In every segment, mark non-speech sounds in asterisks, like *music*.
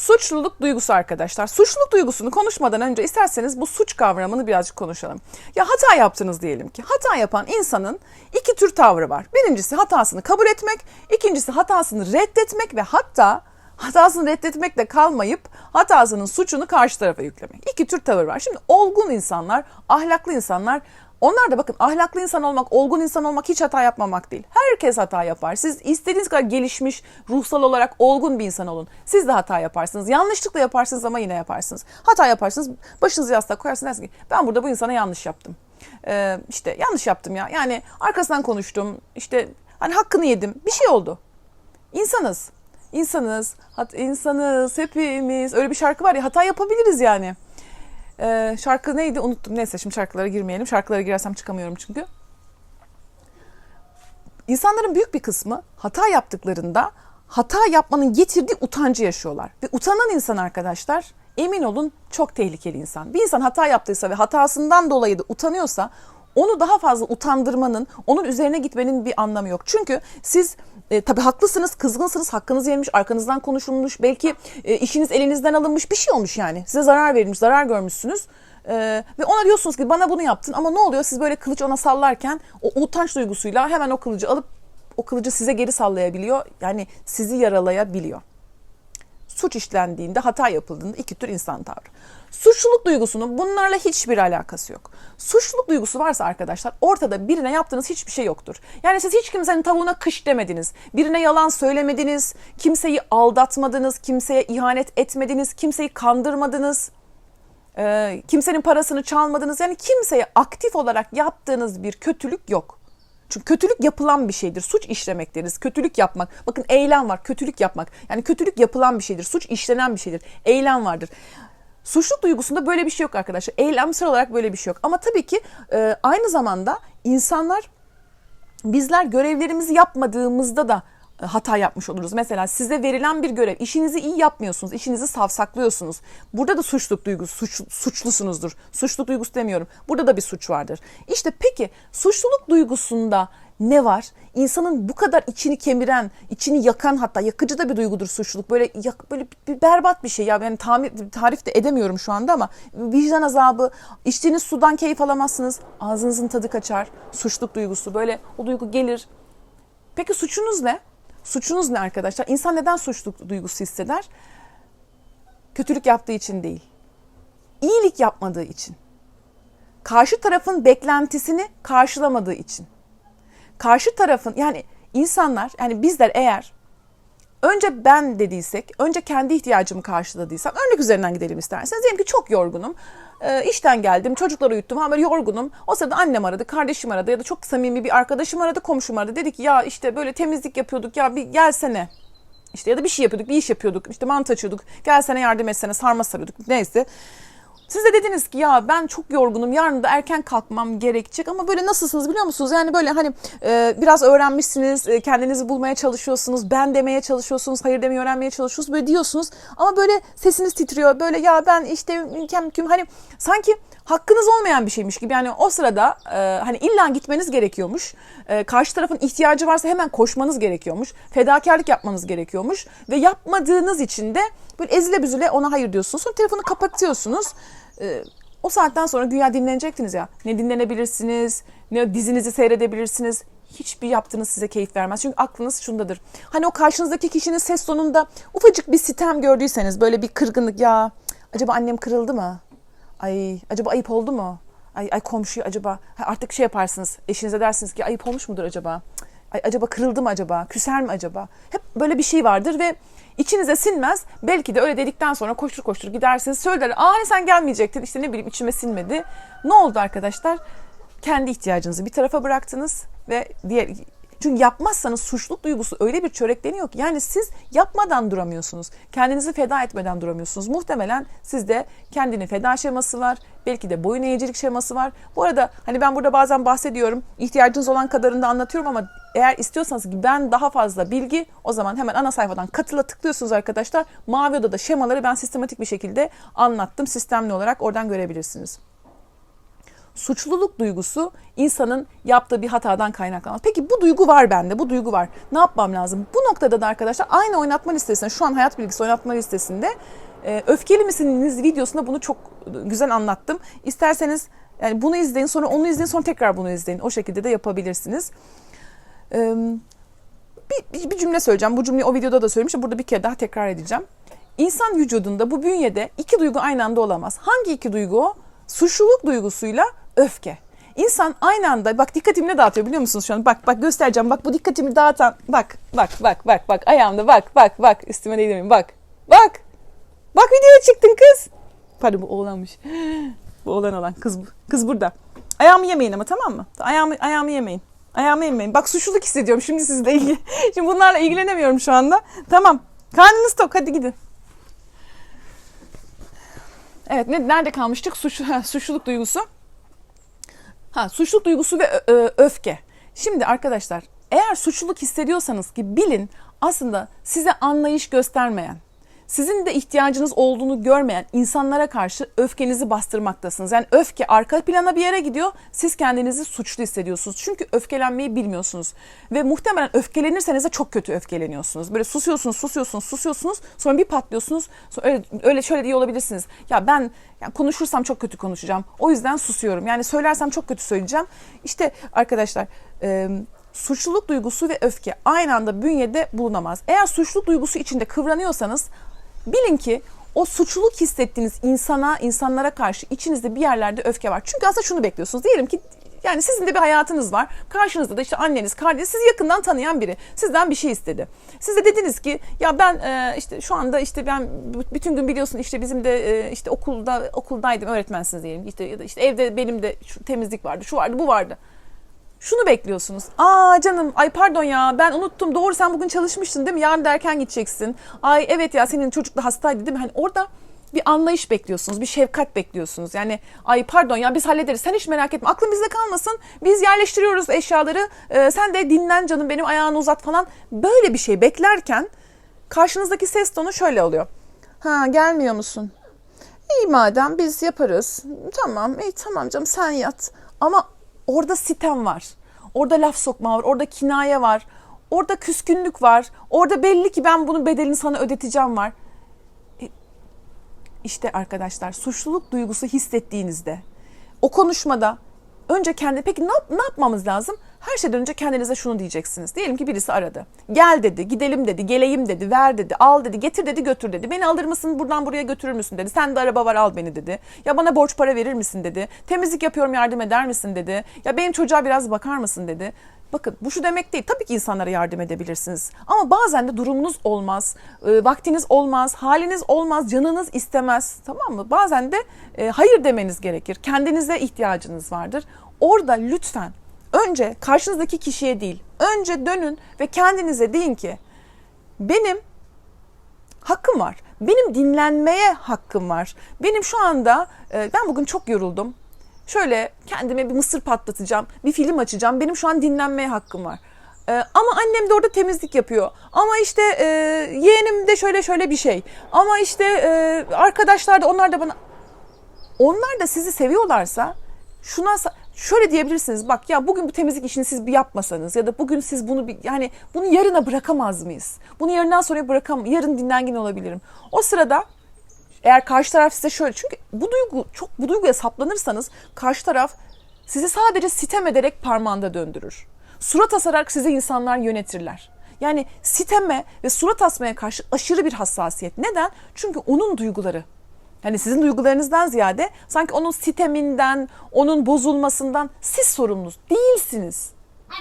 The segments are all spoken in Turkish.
Suçluluk duygusu arkadaşlar. Suçluluk duygusunu konuşmadan önce isterseniz bu suç kavramını birazcık konuşalım. Ya hata yaptınız diyelim ki. Hata yapan insanın iki tür tavrı var. Birincisi hatasını kabul etmek, ikincisi hatasını reddetmek ve hatta hatasını reddetmekle kalmayıp hatasının suçunu karşı tarafa yüklemek. İki tür tavır var. Şimdi olgun insanlar, ahlaklı insanlar onlar da bakın ahlaklı insan olmak, olgun insan olmak hiç hata yapmamak değil. Herkes hata yapar. Siz istediğiniz kadar gelişmiş, ruhsal olarak olgun bir insan olun. Siz de hata yaparsınız. Yanlışlıkla yaparsınız ama yine yaparsınız. Hata yaparsınız, başınızı yastığa koyarsınız dersiniz ki ben burada bu insana yanlış yaptım. Ee, işte yanlış yaptım ya. Yani arkasından konuştum. İşte hani hakkını yedim. Bir şey oldu. İnsanız. İnsanız. Hat, insanız hepimiz. Öyle bir şarkı var ya hata yapabiliriz yani. Ee, şarkı neydi unuttum. Neyse şimdi şarkılara girmeyelim. Şarkılara girersem çıkamıyorum çünkü. İnsanların büyük bir kısmı hata yaptıklarında hata yapmanın getirdiği utancı yaşıyorlar. Ve utanan insan arkadaşlar emin olun çok tehlikeli insan. Bir insan hata yaptıysa ve hatasından dolayı da utanıyorsa onu daha fazla utandırmanın, onun üzerine gitmenin bir anlamı yok. Çünkü siz e, tabii haklısınız, kızgınsınız, hakkınız yenmiş, arkanızdan konuşulmuş, belki e, işiniz elinizden alınmış bir şey olmuş yani. Size zarar verilmiş, zarar görmüşsünüz. Ee, ve ona diyorsunuz ki bana bunu yaptın ama ne oluyor siz böyle kılıç ona sallarken o utanç duygusuyla hemen o kılıcı alıp o kılıcı size geri sallayabiliyor. Yani sizi yaralayabiliyor. Suç işlendiğinde, hata yapıldığında iki tür insan tavrı. Suçluluk duygusunun bunlarla hiçbir alakası yok. Suçluluk duygusu varsa arkadaşlar ortada birine yaptığınız hiçbir şey yoktur. Yani siz hiç kimsenin tavuğuna kış demediniz. Birine yalan söylemediniz. Kimseyi aldatmadınız. Kimseye ihanet etmediniz. Kimseyi kandırmadınız. Kimsenin parasını çalmadınız. Yani kimseye aktif olarak yaptığınız bir kötülük yok. Çünkü kötülük yapılan bir şeydir. Suç işlemek deriz. Kötülük yapmak. Bakın eylem var. Kötülük yapmak. Yani kötülük yapılan bir şeydir. Suç işlenen bir şeydir. Eylem vardır. Suçluluk duygusunda böyle bir şey yok arkadaşlar. Eylemsel olarak böyle bir şey yok. Ama tabii ki e, aynı zamanda insanlar bizler görevlerimizi yapmadığımızda da hata yapmış oluruz. Mesela size verilen bir görev, işinizi iyi yapmıyorsunuz, işinizi savsaklıyorsunuz. Burada da suçluluk duygusu, suç, suçlusunuzdur. Suçluluk duygusu demiyorum. Burada da bir suç vardır. İşte peki suçluluk duygusunda ne var? İnsanın bu kadar içini kemiren, içini yakan hatta yakıcı da bir duygudur suçluluk. Böyle yak, böyle bir berbat bir şey ya. Ben tamir, tarif de edemiyorum şu anda ama vicdan azabı, içtiğiniz sudan keyif alamazsınız. Ağzınızın tadı kaçar. Suçluluk duygusu böyle o duygu gelir. Peki suçunuz ne? Suçunuz ne arkadaşlar? İnsan neden suçluluk duygusu hisseder? Kötülük yaptığı için değil. İyilik yapmadığı için. Karşı tarafın beklentisini karşılamadığı için. Karşı tarafın yani insanlar yani bizler eğer önce ben dediysek, önce kendi ihtiyacımı karşıladıysam, örnek üzerinden gidelim isterseniz. Diyelim ki çok yorgunum, e, işten geldim, çocukları uyuttum, ha böyle yorgunum. O sırada annem aradı, kardeşim aradı ya da çok samimi bir arkadaşım aradı, komşum aradı. Dedi ki ya işte böyle temizlik yapıyorduk ya bir gelsene. İşte ya da bir şey yapıyorduk, bir iş yapıyorduk, işte mantı açıyorduk, gelsene yardım etsene, sarma sarıyorduk neyse. Siz de dediniz ki ya ben çok yorgunum yarın da erken kalkmam gerekecek ama böyle nasılsınız biliyor musunuz? Yani böyle hani e, biraz öğrenmişsiniz, e, kendinizi bulmaya çalışıyorsunuz, ben demeye çalışıyorsunuz, hayır demeyi öğrenmeye çalışıyorsunuz böyle diyorsunuz. Ama böyle sesiniz titriyor böyle ya ben işte kem küm hani sanki hakkınız olmayan bir şeymiş gibi. Yani o sırada e, hani illa gitmeniz gerekiyormuş. E, karşı tarafın ihtiyacı varsa hemen koşmanız gerekiyormuş. Fedakarlık yapmanız gerekiyormuş ve yapmadığınız için de böyle ezile büzüle ona hayır diyorsunuz. Sonra telefonu kapatıyorsunuz. E, o saatten sonra güya dinlenecektiniz ya. Ne dinlenebilirsiniz, ne dizinizi seyredebilirsiniz. Hiçbir yaptığınız size keyif vermez. Çünkü aklınız şundadır. Hani o karşınızdaki kişinin ses tonunda ufacık bir sitem gördüyseniz böyle bir kırgınlık ya acaba annem kırıldı mı? Ay acaba ayıp oldu mu? Ay, ay komşuyu acaba ha, artık şey yaparsınız eşinize dersiniz ki ayıp olmuş mudur acaba? Ay acaba kırıldı mı acaba? Küser mi acaba? Hep böyle bir şey vardır ve içinize sinmez. Belki de öyle dedikten sonra koştur koştur gidersiniz. Söyler aa hani sen gelmeyecektin işte ne bileyim içime sinmedi. Ne oldu arkadaşlar? Kendi ihtiyacınızı bir tarafa bıraktınız ve diğer çünkü yapmazsanız suçluluk duygusu öyle bir çörekleniyor ki yani siz yapmadan duramıyorsunuz. Kendinizi feda etmeden duramıyorsunuz. Muhtemelen sizde kendini feda şeması var. Belki de boyun eğicilik şeması var. Bu arada hani ben burada bazen bahsediyorum. ihtiyacınız olan kadarını da anlatıyorum ama eğer istiyorsanız ki ben daha fazla bilgi o zaman hemen ana sayfadan katıla tıklıyorsunuz arkadaşlar. Mavi odada şemaları ben sistematik bir şekilde anlattım. Sistemli olarak oradan görebilirsiniz. suçluluk duygusu insanın yaptığı bir hatadan kaynaklanmaz. Peki bu duygu var bende, bu duygu var. Ne yapmam lazım? Bu noktada da arkadaşlar aynı oynatma listesinde, şu an hayat bilgisi oynatma listesinde e, öfkeli misiniz videosunda bunu çok güzel anlattım. İsterseniz yani bunu izleyin, sonra onu izleyin, sonra tekrar bunu izleyin. O şekilde de yapabilirsiniz. Ee, bir, bir, bir cümle söyleyeceğim. Bu cümleyi o videoda da söylemiştim. Burada bir kere daha tekrar edeceğim. İnsan vücudunda bu bünyede iki duygu aynı anda olamaz. Hangi iki duygu o? Suçluluk duygusuyla öfke. İnsan aynı anda bak dikkatimi ne dağıtıyor biliyor musunuz şu an? Bak bak göstereceğim. Bak bu dikkatimi dağıtan bak bak bak bak bak ayağımda bak bak bak üstüme değdirmeyin bak. Bak. Bak videoya çıktın kız. Pardon bu oğlanmış. *gasps* Bu oğlan olan kız. Kız burada. Ayağımı yemeyin ama tamam mı? Ayağımı ayağımı yemeyin. Ayağımı yemeyin. Bak suçluluk hissediyorum şimdi sizle ilgili. *laughs* Şimdi bunlarla ilgilenemiyorum şu anda. Tamam. Karnınız tok hadi gidin. Evet ne, nerede kalmıştık? Suç, suçluluk duygusu. Ha, suçluluk duygusu ve ö- öfke. Şimdi arkadaşlar eğer suçluluk hissediyorsanız ki bilin aslında size anlayış göstermeyen, sizin de ihtiyacınız olduğunu görmeyen insanlara karşı öfkenizi bastırmaktasınız. Yani öfke arka plana bir yere gidiyor. Siz kendinizi suçlu hissediyorsunuz. Çünkü öfkelenmeyi bilmiyorsunuz. Ve muhtemelen öfkelenirseniz de çok kötü öfkeleniyorsunuz. Böyle susuyorsunuz, susuyorsunuz, susuyorsunuz. Sonra bir patlıyorsunuz. Sonra öyle, öyle şöyle diye olabilirsiniz. Ya ben yani konuşursam çok kötü konuşacağım. O yüzden susuyorum. Yani söylersem çok kötü söyleyeceğim. İşte arkadaşlar... E, suçluluk duygusu ve öfke aynı anda bünyede bulunamaz. Eğer suçluluk duygusu içinde kıvranıyorsanız bilin ki o suçluluk hissettiğiniz insana, insanlara karşı içinizde bir yerlerde öfke var. Çünkü aslında şunu bekliyorsunuz. Diyelim ki yani sizin de bir hayatınız var. Karşınızda da işte anneniz, kardeşiniz, sizi yakından tanıyan biri sizden bir şey istedi. Siz de dediniz ki ya ben e, işte şu anda işte ben bütün gün biliyorsun işte bizim de e, işte okulda okuldaydım öğretmensiniz diyelim. İşte ya da işte evde benim de şu temizlik vardı, şu vardı, bu vardı. Şunu bekliyorsunuz. Aa canım ay pardon ya ben unuttum. Doğru sen bugün çalışmıştın değil mi? Yarın da erken gideceksin. Ay evet ya senin çocuk da hastaydı değil mi? Hani orada bir anlayış bekliyorsunuz, bir şefkat bekliyorsunuz. Yani ay pardon ya biz hallederiz. Sen hiç merak etme. Aklın bizde kalmasın. Biz yerleştiriyoruz eşyaları. Ee, sen de dinlen canım benim ayağını uzat falan. Böyle bir şey beklerken karşınızdaki ses tonu şöyle oluyor. Ha gelmiyor musun? İyi madem biz yaparız. Tamam iyi tamam canım sen yat. Ama orada sitem var. Orada laf sokma var. Orada kinaye var. Orada küskünlük var. Orada belli ki ben bunun bedelini sana ödeteceğim var. E, işte arkadaşlar suçluluk duygusu hissettiğinizde o konuşmada önce kendi peki ne, ne yapmamız lazım? Her şeyden önce kendinize şunu diyeceksiniz. Diyelim ki birisi aradı. Gel dedi, gidelim dedi, geleyim dedi, ver dedi, al dedi, getir dedi, götür dedi. Beni alır mısın, buradan buraya götürür müsün dedi. Sen de araba var al beni dedi. Ya bana borç para verir misin dedi. Temizlik yapıyorum yardım eder misin dedi. Ya benim çocuğa biraz bakar mısın dedi. Bakın bu şu demek değil. Tabii ki insanlara yardım edebilirsiniz. Ama bazen de durumunuz olmaz, e, vaktiniz olmaz, haliniz olmaz, canınız istemez. Tamam mı? Bazen de e, hayır demeniz gerekir. Kendinize ihtiyacınız vardır. Orada lütfen önce karşınızdaki kişiye değil, önce dönün ve kendinize deyin ki benim hakkım var. Benim dinlenmeye hakkım var. Benim şu anda e, ben bugün çok yoruldum. Şöyle kendime bir mısır patlatacağım, bir film açacağım. Benim şu an dinlenmeye hakkım var. Ee, ama annem de orada temizlik yapıyor. Ama işte e, yeğenim de şöyle şöyle bir şey. Ama işte e, arkadaşlar da onlar da bana... Onlar da sizi seviyorlarsa şuna şöyle diyebilirsiniz. Bak ya bugün bu temizlik işini siz bir yapmasanız ya da bugün siz bunu bir yani bunu yarına bırakamaz mıyız? Bunu yarından sonra bırakam yarın dinlengin olabilirim. O sırada eğer karşı taraf size şöyle çünkü bu duygu çok bu duyguya saplanırsanız karşı taraf sizi sadece sitem ederek parmağında döndürür. Surat asarak size insanlar yönetirler. Yani siteme ve surat asmaya karşı aşırı bir hassasiyet. Neden? Çünkü onun duyguları. Yani sizin duygularınızdan ziyade sanki onun siteminden, onun bozulmasından siz sorumlu değilsiniz.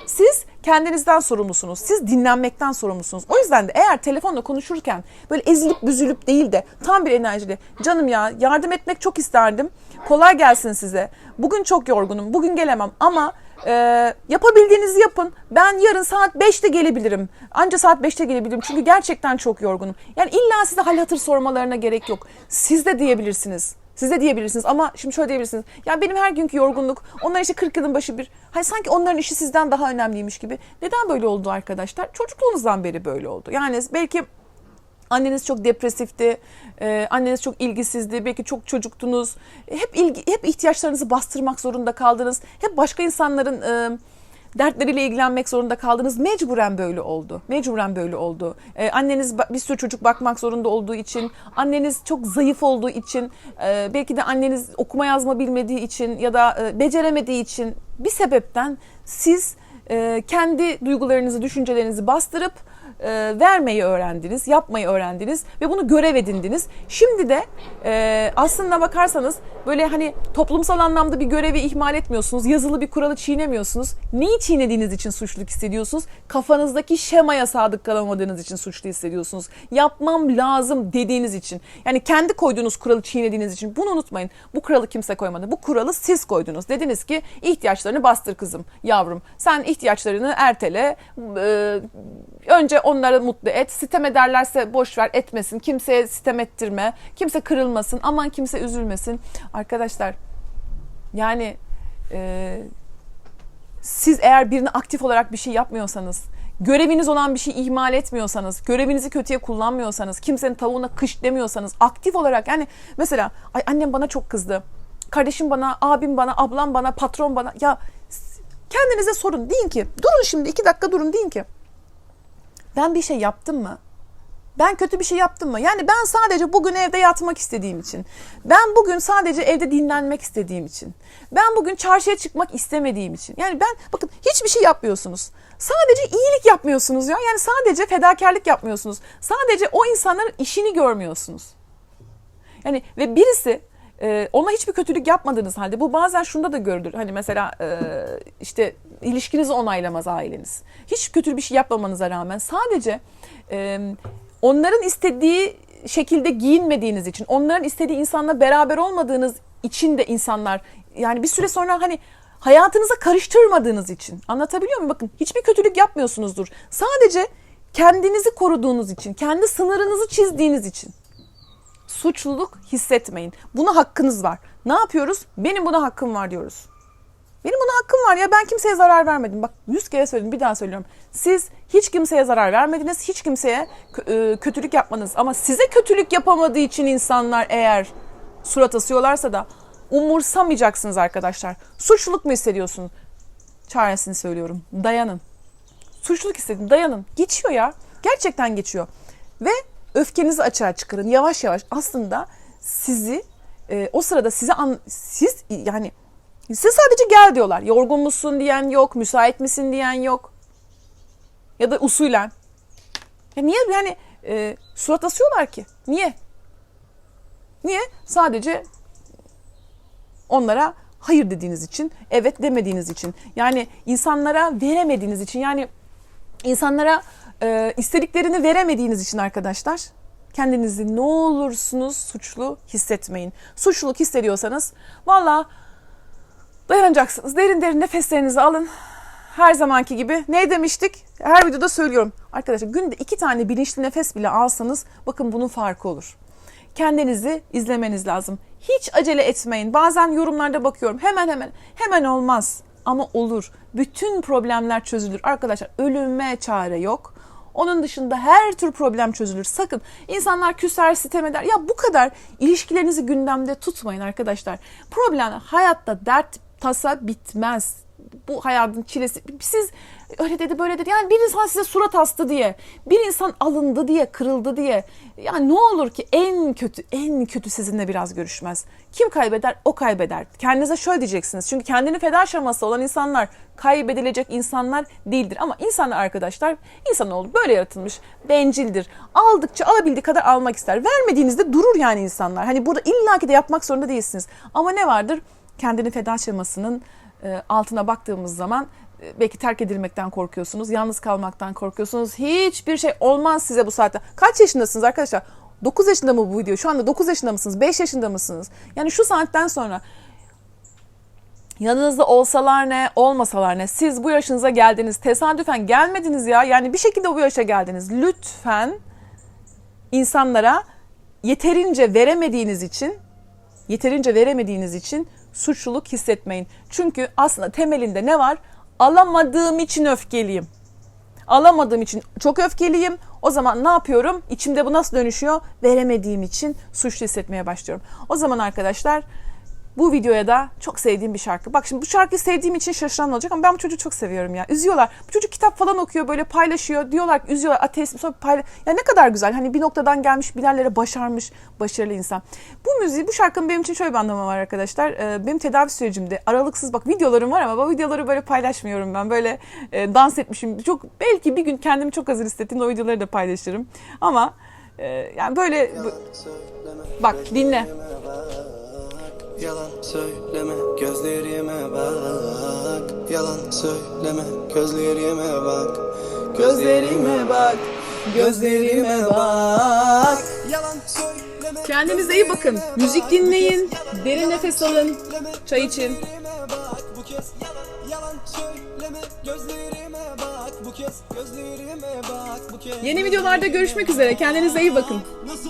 Siz kendinizden sorumlusunuz. Siz dinlenmekten sorumlusunuz. O yüzden de eğer telefonla konuşurken böyle ezilip büzülüp değil de tam bir enerjiyle canım ya yardım etmek çok isterdim. Kolay gelsin size. Bugün çok yorgunum. Bugün gelemem ama e, yapabildiğinizi yapın. Ben yarın saat 5'te gelebilirim. Anca saat 5'te gelebilirim. Çünkü gerçekten çok yorgunum. Yani illa size hal hatır sormalarına gerek yok. Siz de diyebilirsiniz. Siz de diyebilirsiniz ama şimdi şöyle diyebilirsiniz. Ya benim her günkü yorgunluk, onlar işte 40 yılın başı bir. Hani sanki onların işi sizden daha önemliymiş gibi. Neden böyle oldu arkadaşlar? Çocukluğunuzdan beri böyle oldu. Yani belki Anneniz çok depresifti, e, anneniz çok ilgisizdi, belki çok çocuktunuz. Hep ilgi, hep ihtiyaçlarınızı bastırmak zorunda kaldınız. Hep başka insanların e, dertleriyle ilgilenmek zorunda kaldınız. Mecburen böyle oldu. Mecburen böyle oldu. Ee, anneniz bir sürü çocuk bakmak zorunda olduğu için, anneniz çok zayıf olduğu için, e, belki de anneniz okuma yazma bilmediği için ya da e, beceremediği için bir sebepten siz e, kendi duygularınızı, düşüncelerinizi bastırıp e, vermeyi öğrendiniz, yapmayı öğrendiniz ve bunu görev edindiniz. Şimdi de e, aslında bakarsanız böyle hani toplumsal anlamda bir görevi ihmal etmiyorsunuz, yazılı bir kuralı çiğnemiyorsunuz. Neyi çiğnediğiniz için suçluluk hissediyorsunuz? Kafanızdaki şemaya sadık kalamadığınız için suçlu hissediyorsunuz. Yapmam lazım dediğiniz için. Yani kendi koyduğunuz kuralı çiğnediğiniz için. Bunu unutmayın. Bu kuralı kimse koymadı. Bu kuralı siz koydunuz. Dediniz ki ihtiyaçlarını bastır kızım, yavrum. Sen ihtiyaçlarını ertele. Ee, önce onları mutlu et. Sitem ederlerse boş ver etmesin. Kimseye sitem ettirme. Kimse kırılmasın. Aman kimse üzülmesin. Arkadaşlar yani e, siz eğer birine aktif olarak bir şey yapmıyorsanız, göreviniz olan bir şey ihmal etmiyorsanız, görevinizi kötüye kullanmıyorsanız, kimsenin tavuğuna kış demiyorsanız, aktif olarak yani mesela ay annem bana çok kızdı. Kardeşim bana, abim bana, ablam bana, patron bana. Ya kendinize sorun. Deyin ki, durun şimdi iki dakika durun deyin ki. Ben bir şey yaptım mı? Ben kötü bir şey yaptım mı? Yani ben sadece bugün evde yatmak istediğim için. Ben bugün sadece evde dinlenmek istediğim için. Ben bugün çarşıya çıkmak istemediğim için. Yani ben bakın hiçbir şey yapmıyorsunuz. Sadece iyilik yapmıyorsunuz ya. Yani sadece fedakarlık yapmıyorsunuz. Sadece o insanların işini görmüyorsunuz. Yani ve birisi e, ona hiçbir kötülük yapmadığınız halde bu bazen şunda da görülür. Hani mesela e, işte ilişkinizi onaylamaz aileniz. Hiç kötü bir şey yapmamanıza rağmen sadece e, onların istediği şekilde giyinmediğiniz için, onların istediği insanla beraber olmadığınız için de insanlar yani bir süre sonra hani hayatınıza karıştırmadığınız için anlatabiliyor muyum? Bakın hiçbir kötülük yapmıyorsunuzdur. Sadece kendinizi koruduğunuz için, kendi sınırınızı çizdiğiniz için suçluluk hissetmeyin. Buna hakkınız var. Ne yapıyoruz? Benim buna hakkım var diyoruz. Benim buna hakkım var ya ben kimseye zarar vermedim. Bak yüz kere söyledim bir daha söylüyorum. Siz hiç kimseye zarar vermediniz. Hiç kimseye e, kötülük yapmadınız. Ama size kötülük yapamadığı için insanlar eğer surat asıyorlarsa da umursamayacaksınız arkadaşlar. Suçluluk mu hissediyorsun? Çaresini söylüyorum. Dayanın. Suçluluk hissedin. Dayanın. Geçiyor ya. Gerçekten geçiyor. Ve öfkenizi açığa çıkarın. Yavaş yavaş aslında sizi e, o sırada size an, siz yani size sadece gel diyorlar. Yorgun musun diyen yok, müsait misin diyen yok. Ya da usulen. Ya niye yani e, surat asıyorlar ki? Niye? Niye? Sadece onlara hayır dediğiniz için, evet demediğiniz için. Yani insanlara veremediğiniz için. Yani insanlara e, istediklerini veremediğiniz için arkadaşlar kendinizi ne olursunuz suçlu hissetmeyin. Suçluluk hissediyorsanız valla dayanacaksınız. Derin derin nefeslerinizi alın. Her zamanki gibi ne demiştik? Her videoda söylüyorum. Arkadaşlar günde iki tane bilinçli nefes bile alsanız bakın bunun farkı olur. Kendinizi izlemeniz lazım. Hiç acele etmeyin. Bazen yorumlarda bakıyorum. Hemen hemen hemen olmaz ama olur. Bütün problemler çözülür. Arkadaşlar ölüme çare yok. Onun dışında her tür problem çözülür. Sakın insanlar küser, sitem eder. Ya bu kadar ilişkilerinizi gündemde tutmayın arkadaşlar. Problem hayatta dert tasa bitmez. Bu hayatın çilesi. Siz öyle dedi böyle dedi. Yani bir insan size surat astı diye, bir insan alındı diye, kırıldı diye. Yani ne olur ki en kötü, en kötü sizinle biraz görüşmez. Kim kaybeder? O kaybeder. Kendinize şöyle diyeceksiniz. Çünkü kendini feda aşaması olan insanlar kaybedilecek insanlar değildir. Ama insanlar arkadaşlar, insanoğlu böyle yaratılmış. Bencildir. Aldıkça alabildiği kadar almak ister. Vermediğinizde durur yani insanlar. Hani burada illaki de yapmak zorunda değilsiniz. Ama ne vardır? Kendini feda aşamasının e, altına baktığımız zaman belki terk edilmekten korkuyorsunuz, yalnız kalmaktan korkuyorsunuz. Hiçbir şey olmaz size bu saatte. Kaç yaşındasınız arkadaşlar? 9 yaşında mı bu video? Şu anda 9 yaşında mısınız? 5 yaşında mısınız? Yani şu saatten sonra yanınızda olsalar ne, olmasalar ne? Siz bu yaşınıza geldiniz. Tesadüfen gelmediniz ya. Yani bir şekilde bu yaşa geldiniz. Lütfen insanlara yeterince veremediğiniz için yeterince veremediğiniz için suçluluk hissetmeyin. Çünkü aslında temelinde ne var? Alamadığım için öfkeliyim. Alamadığım için çok öfkeliyim. O zaman ne yapıyorum? İçimde bu nasıl dönüşüyor? Veremediğim için suçlu hissetmeye başlıyorum. O zaman arkadaşlar bu videoya da çok sevdiğim bir şarkı. Bak şimdi bu şarkıyı sevdiğim için şaşıran olacak ama ben bu çocuğu çok seviyorum ya. Üzüyorlar. Bu çocuk kitap falan okuyor böyle paylaşıyor. Diyorlar ki üzüyorlar ateist sonra payla... Ya ne kadar güzel. Hani bir noktadan gelmiş bir yerlere başarmış başarılı insan. Bu müziği bu şarkının benim için şöyle bir anlamı var arkadaşlar. Ee, benim tedavi sürecimde aralıksız bak videolarım var ama bu videoları böyle paylaşmıyorum ben. Böyle e, dans etmişim. Çok belki bir gün kendimi çok hazır hissettiğimde o videoları da paylaşırım. Ama e, yani böyle bak dinle. Yalan söyleme gözlerime bak Yalan söyleme gözlerime bak Gözlerime bak Gözlerime bak Yalan söyleme Kendinize iyi bakın. Müzik dinleyin. Derin nefes alın. Çay için. Bu kez yalan yalan söyleme Gözlerime bak Bu kez gözlerime bak Bu kez Yeni videolarda görüşmek üzere. Kendinize iyi bakın. Nasıl